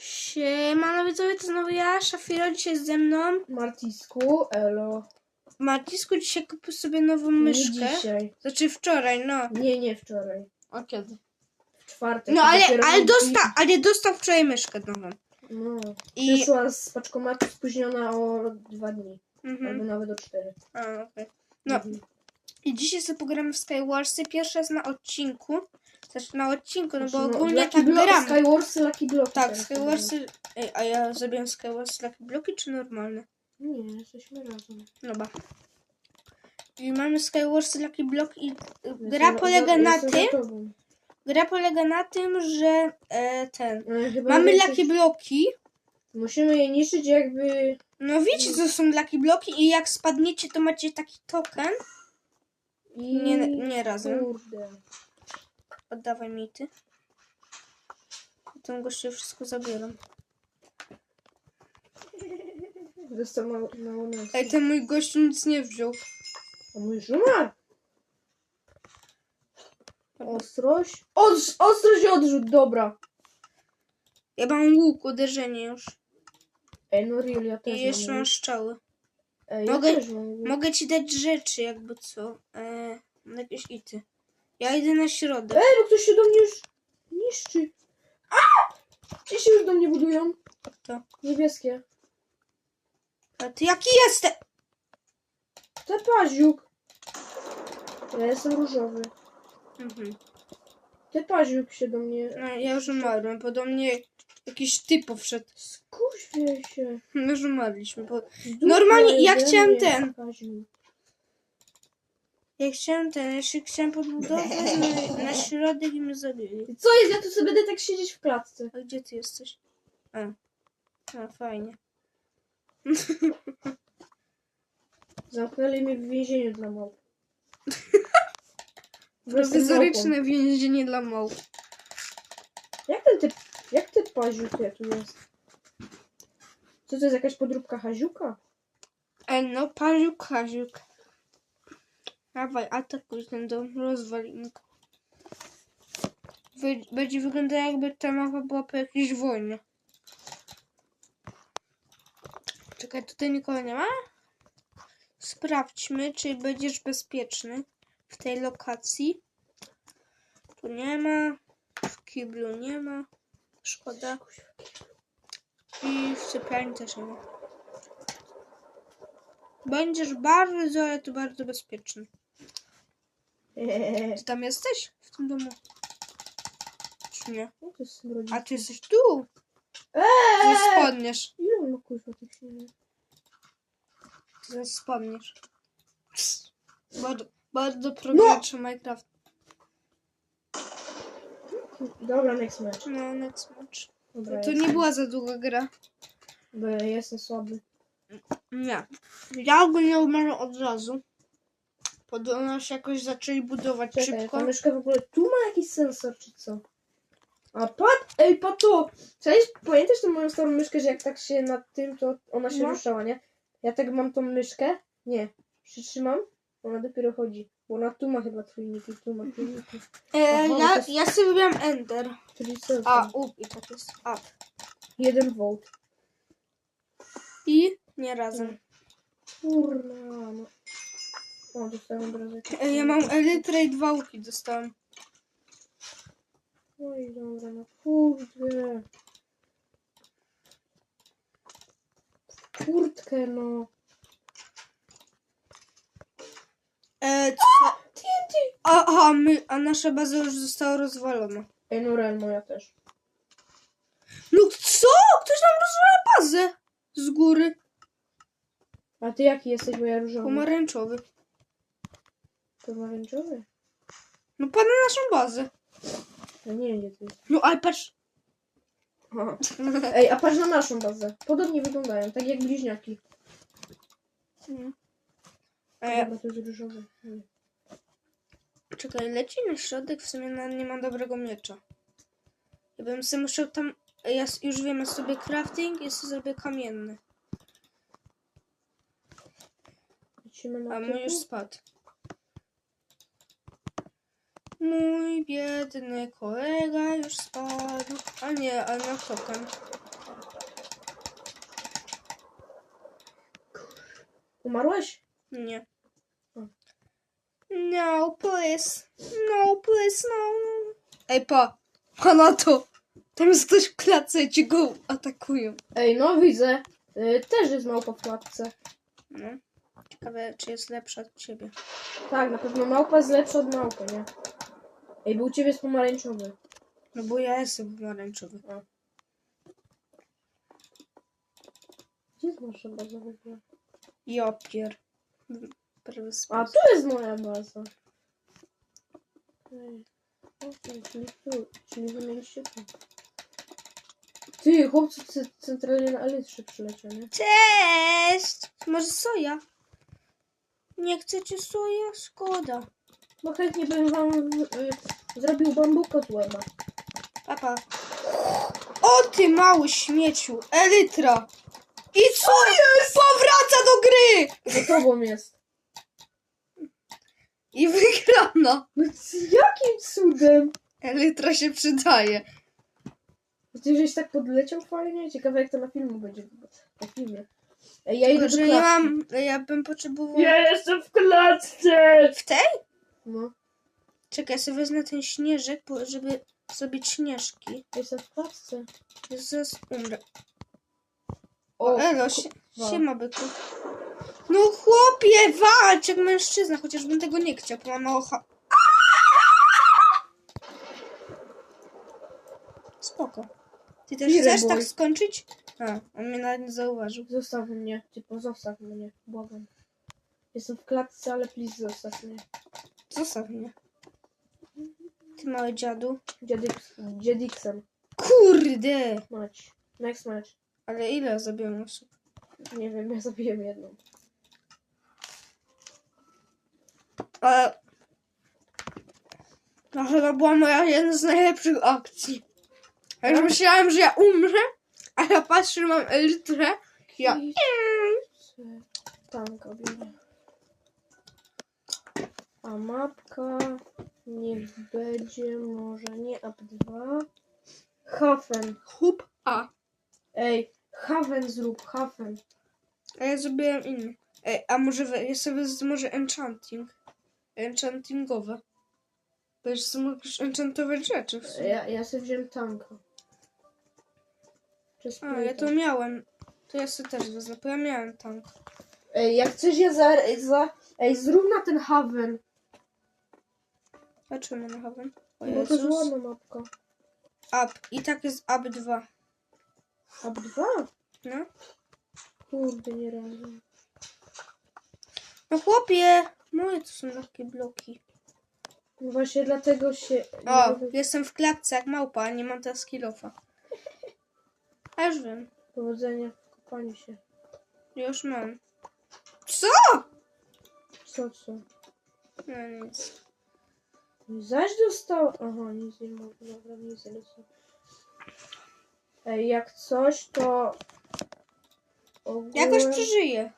Siemano widzowie, to znowu ja, Szafiro, dzisiaj ze mną. Martisku, elo. Marcisku dzisiaj kupił sobie nową Nie myszkę. dzisiaj. Znaczy wczoraj, no. Nie, nie wczoraj. A kiedy? W czwartek. No ale, Dopiero ale, dostał, ale dostał wczoraj myszkę nową. No. I... Przyszła z paczkomatu spóźniona o dwa dni. Albo Mhm. nawet o cztery. A, okej. No Mhm. i dzisiaj sobie pogramy w Skywarsy. Pierwszy raz na odcinku. Znaczy na odcinku, no bo No, ogólnie Lucky tak Block, gramy. Skywarsy, Lucky Block. Tak, Skywarsy... Ej, a ja zrobiłem Skywarsy Lucky Bloki czy normalne? Nie, jesteśmy razem. Dobra. I mamy Skywarsy Lucky Block i y, gra Jestem- polega na tym, gra polega na tym, że e, ten, chyba mamy Lucky Bloki, Musimy je niszczyć jakby... no wiecie co są Lucky Bloki i jak spadniecie to macie taki token, I... nie, nie razem, Kurde. Oddawaj mi ty. Potem goście wszystko zabieram. Dostał mało, mało mięsa. Ej, ten mój gościu nic nie wziął. A mój żumar! Ostrość? Odrz, ostrość i odrzut, dobra. Ja mam łuk, uderzenie już. Ej, no real, ja też I jeszcze mam. mam strzały. Ej, ja Mogę- też mam. łuk. Mogę ci dać rzeczy, jakby co. E, jakieś ity. Ja idę na środek. Ej, no ktoś się do mnie już niszczy. A! Ci się już do mnie budują. To. Niebieskie. A ty jaki jesteś? To paziuk. Ja jestem różowy. Mhm. Te paziuk się do mnie... No, ja już umarłem, bo do mnie jakiś typ wszedł. Skuświe się. My już umarliśmy, bo Normalnie, ja chciałem ten. Paziuk. Ja chciałem ten, ja się chciałem podbudować na, na środek i mnie zabili. Co jest? Ja tu sobie będę tak siedzieć w klatce. A gdzie ty jesteś? A, a fajnie. Zamknęli mnie w więzieniu dla małp. Prowizoryczne więzienie dla małp. Jak ten typ, jak ten paziuk ja tu jest? Co to jest jakaś podróbka haziuka? Ej, no, paziuk, kaziuk. Dawaj, atakuj ten dom, rozwalimy go. Będzie wyglądać jakby ta mapa była po jakiejś wojnie. Czekaj, tutaj nikogo nie ma? Sprawdźmy, czy będziesz bezpieczny w tej lokacji. Tu nie ma. W kiblu nie ma. Szkoda. I w sypialni też nie ma. Będziesz bardzo, ale to bardzo bezpieczny. Ty tam jesteś? W tym domu? Czy nie? No to jest smrodzi. A ty jesteś tu! Eee! Spadniesz. Ile ma kurwa tych? Zaraz spadniesz. Bardzo, bardzo progresy Minecraft. Dobra, next match. No, next match. Dobra, To jestem. nie była za długa gra. Bo ja jestem słaby. Nie. Ja ogólnie umarłem od razu. Podobno się jakoś zaczęli budować Czekaj, szybko. ta myszka w ogóle tu ma jakiś sensor, czy co? A pat, ej, pato! Cześć, pamiętasz tą moją starą myszkę, że jak tak się nad tym, to ona się No. ruszała, nie? Ja tak mam tą myszkę, nie, przytrzymam, ona dopiero chodzi. Bo ona tu ma chyba trójniki, tu ma trójniki. E, Aha, ja, to jest- ja sobie wybrałam Ender. Czyli co? A, A. up i tak jest. Up. Jeden volt. I nie razem. Kurna, no. O, dostałem od razu jakieś- E, ja mam Elytrę i dwa łuki dostałem. Oj, dobra, no kurde. Kurtkę, no. E, co? TNT! A, aha, my, a nasza baza już została rozwalona. Ej, no moja też. No co? Ktoś nam rozwala bazę z góry. A ty jaki jesteś, moja różowa? Pomarańczowy. Pomarańczowy? No pan na naszą bazę. Ja nie wiem, gdzie ty jest. No ale patrz. Aha. Ej, a patrz na naszą bazę. Podobnie wyglądają, tak jak bliźniaki. E, Dobra, to jest różowy. Nie. czekaj, leci na środek, w sumie na, nie ma dobrego miecza. Ja bym sobie musiał tam... Ja s- już wiem, ja sobie crafting i sobie zrobię kamienny. Lecimy na A mój już spadł. Mój biedny kolega już spadł. A nie, a na sokan. Umarłeś? Nie. No, please. No, please, no. Ej, pa. Pana to. Tam jest ktoś w klatce, ci go atakują. Ej, no widzę. Y, też jest małpa w klatce. No. Ciekawe, czy jest lepsza od ciebie. Tak, na pewno małpa jest lepsza od małpy, nie? Ej, bo u ciebie jest pomarańczowy. No bo ja jestem pomarańczowy. Gdzie jest nasza baza w ogóle? Ja pier. A, tu jest moja baza. Ej, okej, czyli tu, czyli wy mieliście tu. Ty, chłopcy c- centralnie na Elytrze przyleciał, nie? Cześć! Może soja? Nie chcecie soja? Szkoda. No chętnie bym wam y, zrobił bambuko z łeba. Papa. O ty mały śmieciu! Elytra! I co jest? Powraca do gry! Za tobą jest. I wygrana. No c- jakim cudem? Elytra się przydaje. Ty żeś tak podleciał fajnie? Ciekawe jak to na filmu będzie. Na filmie. Ej, ja Tylko, idę do że nie mam... Ja bym potrzebował... jestem w klatce! W tej? No, Czekaj, ja sobie wezmę ten śnieżek, żeby zrobić śnieżki. jestem w klatce. Zaraz umrę. O, Elo, sie, kurwa. siema byku. No chłopie, walcz jak mężczyzna, chociażbym tego nie chciał, bo mam mało ha... Spoko. Ty też Fireball. chcesz tak skończyć? A, on mnie nawet nie zauważył. Zostaw mnie, typu zostaw mnie, błagam. Jestem w klatce, ale please zostaw mnie. Zostaw mnie. Ty mały dziadu. Dziadyks, dziadiksem. Kurde! Mać. Next match. Ale ile zabiłem osób? Nie wiem, ja zabiłem jedną. Ale... To chyba była moja jedna z najlepszych akcji. Ja już myślałem, że ja umrę, a ja patrzę, mam elitrę. Ja... Tanka biorę. A mapka niech będzie może nie up 2. Hafen. Hub A. Ej, Hafen zrób, Hafen. A ja zrobiłem inny. Ej, a może we- ja sobie z, może enchanting? Enchantingowe. Bo już możesz enchantować rzeczy w sumie. Ja, ja sobie wziąłem tanka. Czy A, ja to miałem. To ja sobie też wezmę, bo ja miałem tank. Ej, jak chcesz ja za, za... Ej, zrób na ten Haven. A czemu na? O Bo to Jezus. ładna mapka. Up. I tak jest up 2. Up 2? No. Kurde, nie razem. No chłopie! Moje to są takie bloki. No właśnie dlatego się... O, jestem w klatce jak małpa, a nie mam teraz kilofa. A już wiem. Powodzenia w kopaniu się. Już mam. Co? Co, co? No nic. Zaś dostał... Aha, nic nie mogę. Dobra, nic nie lecę. Ej, jak coś, to... Ogółem... Jakoś przeżyję.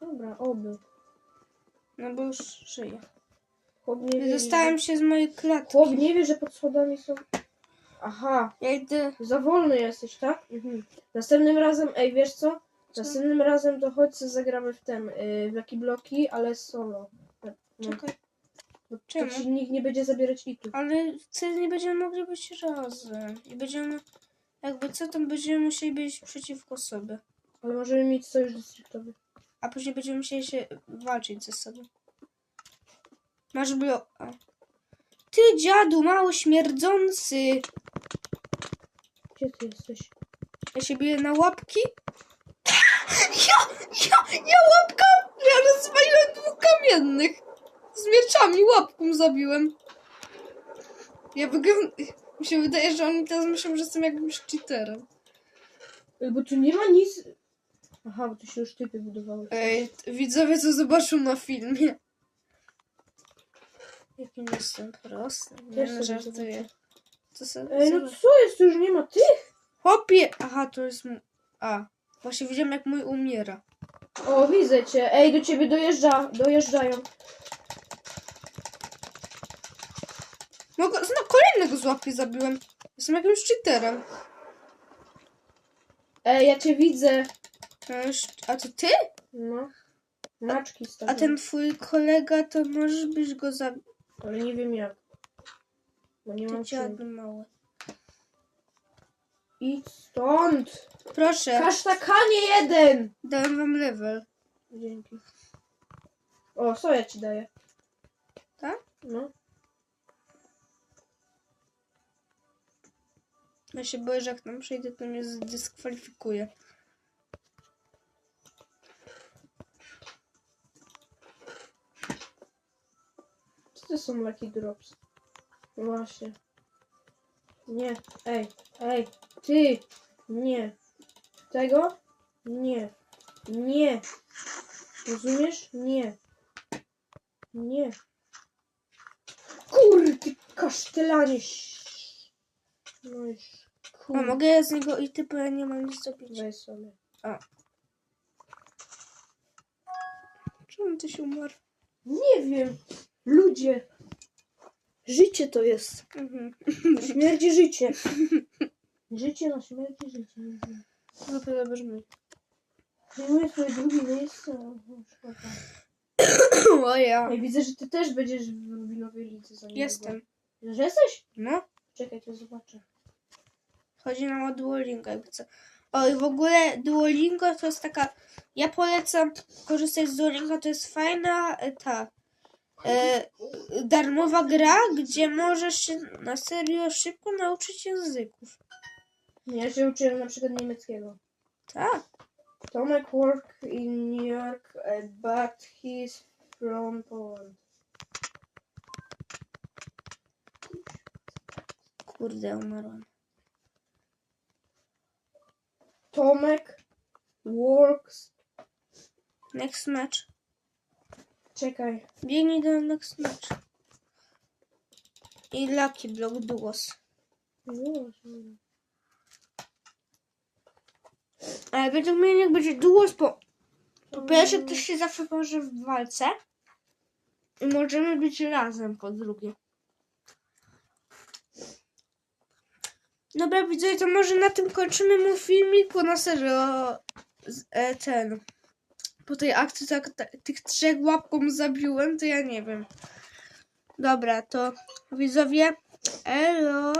Dobra, oby. No bo już żyję. Chłop nie wie, Dostałem się z mojej klatki. Chłop nie wie, że pod schodami są... Aha, Ja idę. za wolny jesteś, tak? Mhm. Następnym razem, ej, wiesz co? Następnym razem to chodź zagramy w ten, yy, w Lucky Bloki, ale solo. No, Czekaj. Bo czemu? ci nikt nie będzie zabierać itów. Ale wtedy nie będziemy mogli być razem. I będziemy. Jakby co, to będziemy musieli być przeciwko sobie. Ale możemy mieć sojusz dystryktowy. A później będziemy musieli się walczyć ze sobą. Masz blo... A. Ty dziadu, mały śmierdzący! Gdzie ty jesteś? Ja się biję na łapki. Ja, ja, ja łapka! Ja rozwaliłem dwóch kamiennych. Z mieczami łapką zabiłem. Ja wyglądam... Mi się wydaje, że oni teraz myślą, że jestem jakimś cheaterem. Ej, bo tu nie ma nic... Aha, bo tu się już typy budowały. Ej, t- widzowie co zobaczą na filmie. Jakim jestem prosty. Nie Też no, sobie żartuję. Co sobie Ej, no co jest? Tu już nie ma tych? Chłopie! Aha, to jest... m- A. Właśnie widziałem jak mój umiera. O, widzę cię. Ej, do ciebie dojeżdża, dojeżdżają. No, go- no kolejnego z łapki zabiłem. Jestem jakimś cheaterem. Ej, ja cię widzę. Już, a to ty? No. Maczki A stawiam. ten twój kolega, to możesz byś go zabił. Ale nie wiem jak. Bo nie mam czym. małe. Idź stąd! Proszę, Kasztakanie jeden! dałem wam level. Dzięki. O, soja ci daję. Tak? No. Ja się boję, że jak tam przejdę, to mnie zdyskwalifikuje. Co to są Lucky Drops? Właśnie. Nie. Ej, ej, ty! Nie. Tego? Nie. Nie. Rozumiesz? Nie. Nie. Kurde, ty kasztelanie. No już. A Kurde. mogę ja z niego i ty, bo ja nie mam nic do picia. Weź sobie. Czemu ty się umarł? Nie wiem. Ludzie. Życie to jest. Mhm. Śmierci życie. Życie na śmierci życie. Dobra, brzmi. Zajmuję twoje drugie miejsce. O, szkoda. O ja. Ej, widzę, że ty też będziesz w Rubinowej lidze za niedługo. Jestem. Że jesteś? No. Czekaj, to zobaczę. Chodzi nam o Duolingo, jakby co. O, i w ogóle Duolingo to jest taka... Ja polecam korzystać z Duolingo, to jest fajna e, ta... E, darmowa gra, gdzie możesz się na serio szybko nauczyć języków. Ja się uczyłem na przykład niemieckiego. Tak. Tomek work in New York, eh, but he's from Poland. Kurde, umarłam. Tomek works... Next match. Czekaj. Biegnij do next match. I Lucky Block Duos. Ale według mnie niech będzie duos, bo po pierwsze ktoś się zawsze pomoże w walce i możemy być razem po drugie. Dobra widzowie, to może na tym kończymy mój filmik, bo na serio e, ten po tej akcji tak, ta, tych trzech łapką zabiłem, to ja nie wiem. Dobra, to widzowie, elo.